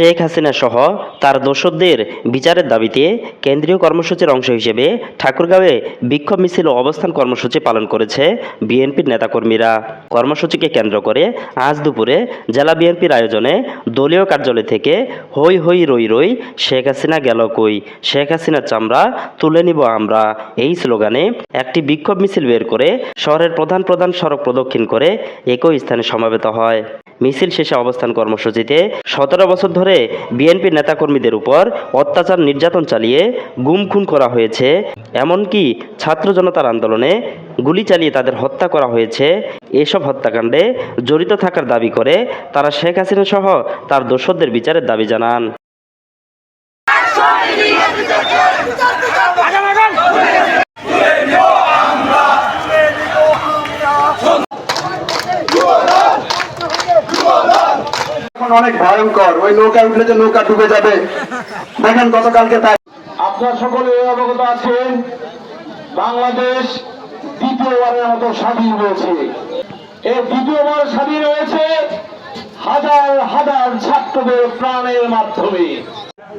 শেখ হাসিনা সহ তার দোসরদের বিচারের দাবিতে কেন্দ্রীয় কর্মসূচির অংশ হিসেবে ঠাকুরগাঁওয়ে বিক্ষোভ মিছিল ও অবস্থান কর্মসূচি পালন করেছে বিএনপির নেতাকর্মীরা। কর্মসূচিকে কেন্দ্র করে আজ দুপুরে জেলা বিএনপির আয়োজনে দলীয় কার্যালয় থেকে হই হই রই রই শেখ হাসিনা গেল কই, শেখ হাসিনার চামড়া তুলে নিব আমরা। এই স্লোগানে একটি বিক্ষোভ মিছিল বের করে শহরের প্রধান প্রধান সড়ক প্রদক্ষিণ করে একই স্থানে সমাবেত হয়। মিছিল শেষে অবস্থান কর্মসূচিতে সতেরো বছর ধরে বিএনপি নেতাকর্মীদের উপর অত্যাচার নির্যাতন চালিয়ে গুম খুন করা হয়েছে। এমনকি ছাত্র জনতার আন্দোলনে গুলি চালিয়ে তাদের হত্যা করা হয়েছে। এসব হত্যাকাণ্ডে জড়িত থাকার দাবি করে তারা শেখ হাসিনা সহ তার দোষদের বিচারের দাবি জানান। এখন অনেক ভয়ঙ্কর। ওই নৌকা উঠলে যে নৌকা ডুবে যাবে। দেখেন গতকালকে তাই আপনারা সকলে অবগত আছেন বাংলাদেশ দ্বিতীয়বারের মতো স্বাধীন হয়েছে। এই দ্বিতীয়বার স্বাধীন হয়েছে হাজার হাজার ছাত্রদের প্রাণের মাধ্যমে।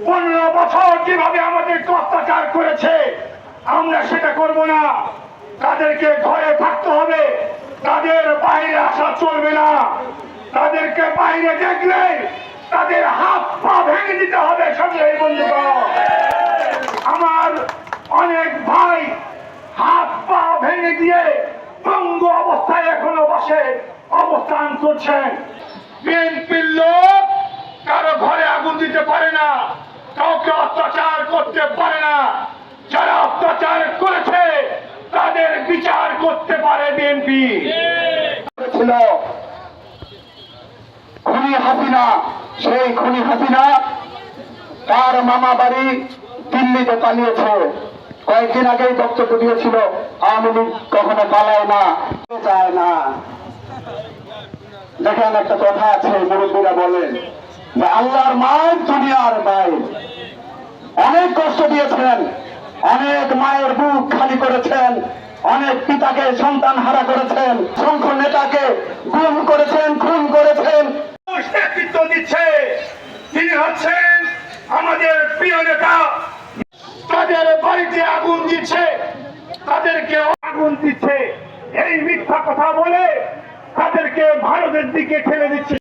পনেরো বছর যেভাবে আমাদেরকে অত্যাচার করেছে আমরা সেটা করব না। তাদেরকে ঘরে থাকতে হবে তাদের বাইরে আসা চলবে না। তাদেরকে বাইরে দেখলে তাদের হাত পা ভেঙে দিতে হবে সঙ্গে বন্ধুগণ। আমার অনেক ভাই হাত পা ভেঙে দিয়ে ভঙ্গ অবস্থায় এখনও বসে অবস্থান করছেন। বিএনপির লোক কারও ঘরে আগুন দিতে পারে না, কাউকে অত্যাচার করতে পারে না। যারা অত্যাচার করেছে, তাদের বিচার করতে পারে বিএনপি। খুনি হাসিনা, সেই খুনি হাসিনা তার মামা বাড়ি দিল্লিতে পালিয়েছে। কয়েকদিন আগেই বক্তব্য দিয়েছিল, আওয়ামী লীগ কখনো পালায় না যায় না। দেখেন একটা কথা আছে, মুরব্বীরা বলেন যে আল্লাহর মায়ের দুনিয়ার মায়ের। অনেক কষ্ট দিয়েছেন, অনেক মায়ের বুক খালি করেছেন, অনেক পিতাকে সন্তান হারা করেছেন, সংখ্য নেতাকে গুম করেছেন, খুন করেছেন মানুষ নেতৃত্ব দিচ্ছে তিনি হচ্ছেন আমাদের প্রিয় নেতা তাদের বাড়িতে আগুন দিচ্ছে তাদেরকে আগুন দিচ্ছে এই মিথ্যা কথা বলে তাদেরকে ভারতের দিকে ঠেলে দিচ্ছে।